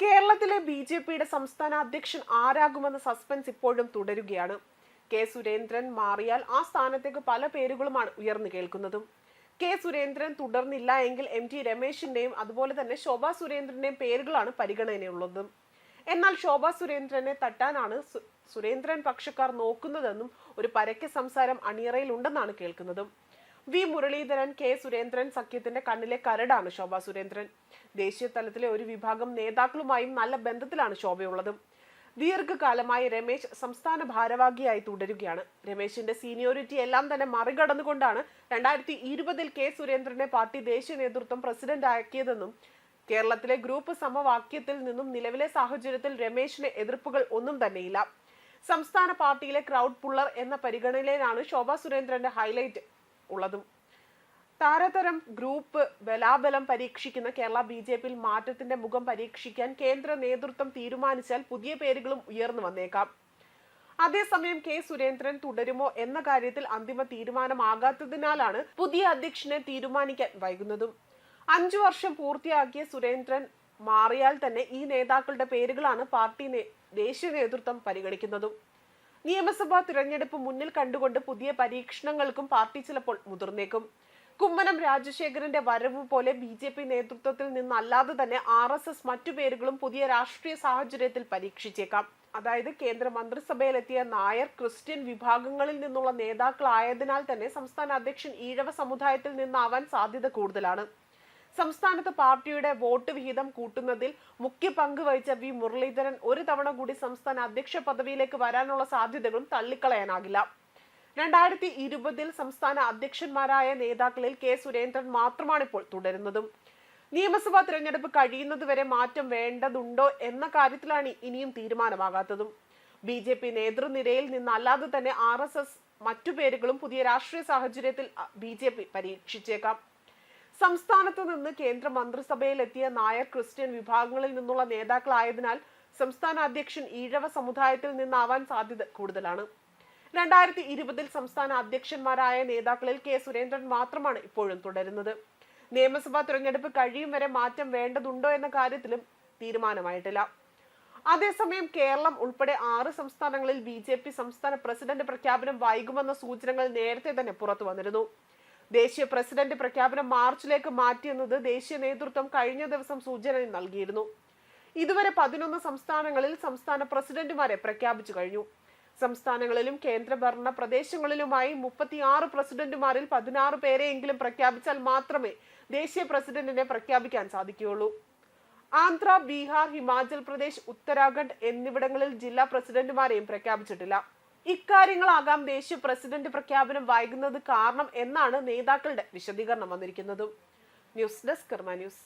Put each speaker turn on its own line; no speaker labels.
കേരളത്തിലെ B J പിയുടെ സംസ്ഥാന അധ്യക്ഷൻ ആരാകുമെന്ന സസ്പെൻസ് ഇപ്പോഴും തുടരുകയാണ്. കെ സുരേന്ദ്രൻ മാറിയാൽ ആ സ്ഥാനത്തേക്ക് പല പേരുകളുമാണ് ഉയർന്നു കേൾക്കുന്നതും. കെ സുരേന്ദ്രൻ തുടർന്നില്ല എങ്കിൽ എം ടി രമേശിന്റെയും അതുപോലെ തന്നെ ശോഭാ സുരേന്ദ്രന്റെയും പേരുകളാണ് പരിഗണനയുള്ളതും എന്നാൽ ശോഭാ സുരേന്ദ്രനെ തട്ടാനാണ് സുരേന്ദ്രൻ പക്ഷക്കാർ നോക്കുന്നതെന്നും ഒരു പരക്കെ സംസാരം അണിയറയിൽ ഉണ്ടെന്നാണ് കേൾക്കുന്നതും. വി മുരളീധരൻ കെ സുരേന്ദ്രൻ സഖ്യത്തിന്റെ കണ്ണിലെ കരടാണ് ശോഭ സുരേന്ദ്രൻ. ദേശീയ തലത്തിലെ ഒരു വിഭാഗം നേതാക്കളുമായും നല്ല ബന്ധത്തിലാണ് ശോഭയുള്ളത്. ദീർഘകാലമായി രമേശ് സംസ്ഥാന ഭാരവാഹിയായി തുടരുകയാണ്. രമേശിന്റെ സീനിയോറിറ്റി എല്ലാം തന്നെ മറികടന്നുകൊണ്ടാണ് രണ്ടായിരത്തി ഇരുപതിൽ കെ സുരേന്ദ്രനെ പാർട്ടി ദേശീയ നേതൃത്വം പ്രസിഡന്റ് ആക്കിയതെന്നും കേരളത്തിലെ ഗ്രൂപ്പ് സമവാക്യത്തിൽ നിന്നും നിലവിലെ സാഹചര്യത്തിൽ രമേശിന് എതിർപ്പുകൾ ഒന്നും തന്നെയില്ല. സംസ്ഥാന പാർട്ടിയിലെ ക്രൗഡ് പുള്ളർ എന്ന പരിഗണനയിലാണ് ശോഭാ സുരേന്ദ്രന്റെ ഹൈലൈറ്റ്. ഉള്ളതും. താരതരം ഗ്രൂപ്പ് ബലാബലം പരീക്ഷിക്കുന്ന കേരള ബി ജെ പിയിൽ മാറ്റത്തിന്റെ മുഖം പരീക്ഷിക്കാൻ കേന്ദ്ര നേതൃത്വം തീരുമാനിച്ചാൽ പുതിയ പേരുകളും ഉയർന്നു വന്നേക്കാം. അതേസമയം കെ സുരേന്ദ്രൻ തുടരുമോ എന്ന കാര്യത്തിൽ അന്തിമ തീരുമാനമാകാത്തതിനാലാണ് പുതിയ അധ്യക്ഷനെ തീരുമാനിക്കാൻ വൈകുന്നതും. അഞ്ചു വർഷം പൂർത്തിയാക്കിയ സുരേന്ദ്രൻ മാറിയാൽ തന്നെ ഈ നേതാക്കളുടെ പേരുകളാണ് പാർട്ടി ദേശീയ നേതൃത്വം പരിഗണിക്കുന്നതും. നിയമസഭാ തിരഞ്ഞെടുപ്പ് മുന്നിൽ കണ്ടുകൊണ്ട് പുതിയ പരീക്ഷണങ്ങൾക്കും പാർട്ടി ചിലപ്പോൾ മുതിർന്നേക്കും. കുമ്മനം രാജശേഖരന്റെ വരവ് പോലെ ബി ജെ പി നേതൃത്വത്തിൽ നിന്നല്ലാതെ തന്നെ ആർ എസ് എസ് മറ്റു പേരുകളും പുതിയ രാഷ്ട്രീയ സാഹചര്യത്തിൽ പരീക്ഷിച്ചേക്കാം. അതായത് കേന്ദ്ര മന്ത്രിസഭയിലെത്തിയ നായർ ക്രിസ്ത്യൻ വിഭാഗങ്ങളിൽ നിന്നുള്ള നേതാക്കളായതിനാൽ തന്നെ സംസ്ഥാന അധ്യക്ഷൻ ഈഴവ സമുദായത്തിൽ നിന്നാവാൻ സാധ്യത കൂടുതലാണ്. സംസ്ഥാനത്ത് പാർട്ടിയുടെ വോട്ട് വിഹിതം കൂട്ടുന്നതിൽ മുഖ്യ പങ്ക് വഹിച്ച വി മുരളീധരൻ ഒരു തവണ കൂടി സംസ്ഥാന അധ്യക്ഷ പദവിയിലേക്ക് വരാനുള്ള സാധ്യതകളും തള്ളിക്കളയാനാകില്ല. രണ്ടായിരത്തി ഇരുപതിൽ സംസ്ഥാന അധ്യക്ഷന്മാരായ നേതാക്കളിൽ കെ സുരേന്ദ്രൻ മാത്രമാണ് ഇപ്പോൾ തുടരുന്നതും. നിയമസഭാ തിരഞ്ഞെടുപ്പ് കഴിയുന്നതുവരെ മാറ്റം വേണ്ടതുണ്ടോ എന്ന കാര്യത്തിലാണ് ഇനിയും തീരുമാനമാകാത്തതും. ബി ജെ പി നേതൃനിരയിൽ നിന്നല്ലാതെ തന്നെ ആർ എസ് എസ് മറ്റു പേരുകളും പുതിയ രാഷ്ട്രീയ സാഹചര്യത്തിൽ ബി ജെ പി പരീക്ഷിച്ചേക്കാം. സംസ്ഥാനത്ത് നിന്ന് കേന്ദ്ര മന്ത്രിസഭയിൽ എത്തിയ നായർ ക്രിസ്ത്യൻ വിഭാഗങ്ങളിൽ നിന്നുള്ള നേതാക്കളായതിനാൽ സംസ്ഥാന അധ്യക്ഷൻ ഈഴവ സമുദായത്തിൽ നിന്നാവാൻ സാധ്യത കൂടുതലാണ്. രണ്ടായിരത്തി ഇരുപതിൽ സംസ്ഥാന അധ്യക്ഷന്മാരായ നേതാക്കളിൽ കെ. സുരേന്ദ്രൻ മാത്രമാണ് ഇപ്പോഴും തുടരുന്നത്. നിയമസഭാ തിരഞ്ഞെടുപ്പ് കഴിയും വരെ മാറ്റം വേണ്ടതുണ്ടോ എന്ന കാര്യത്തിലും തീരുമാനമായിട്ടില്ല. അതേസമയം കേരളം ഉൾപ്പെടെ ആറ് സംസ്ഥാനങ്ങളിൽ ബി ജെ പി സംസ്ഥാന പ്രസിഡന്റ് പ്രഖ്യാപനം വൈകുമെന്ന സൂചനകൾ നേരത്തെ തന്നെ പുറത്തു വന്നിരുന്നു. ദേശീയ പ്രസിഡന്റ് പ്രഖ്യാപനം മാർച്ചിലേക്ക് മാറ്റിയെന്നത് ദേശീയ നേതൃത്വം കഴിഞ്ഞ ദിവസം സൂചന നൽകിയിരുന്നു. ഇതുവരെ പതിനൊന്ന് സംസ്ഥാനങ്ങളിൽ സംസ്ഥാന പ്രസിഡന്റുമാരെ പ്രഖ്യാപിച്ചു കഴിഞ്ഞു. സംസ്ഥാനങ്ങളിലും കേന്ദ്രഭരണ പ്രദേശങ്ങളിലുമായി മുപ്പത്തിയാറ് പ്രസിഡന്റുമാരിൽ പതിനാറ് പേരെയെങ്കിലും പ്രഖ്യാപിച്ചാൽ മാത്രമേ ദേശീയ പ്രസിഡന്റിനെ പ്രഖ്യാപിക്കാൻ സാധിക്കുകയുള്ളൂ. ആന്ധ്ര ബീഹാർ ഹിമാചൽ പ്രദേശ് ഉത്തരാഖണ്ഡ് എന്നിവിടങ്ങളിൽ ജില്ലാ പ്രസിഡന്റുമാരെയും പ്രഖ്യാപിച്ചിട്ടില്ല. ഇക്കാര്യങ്ങളാകാം ദേശീയ പ്രസിഡന്റ് പ്രഖ്യാപനം വൈകുന്നത് കാരണം എന്നാണ് നേതാക്കളുടെ വിശദീകരണം വന്നിരിക്കുന്നതും. News desk Karma news.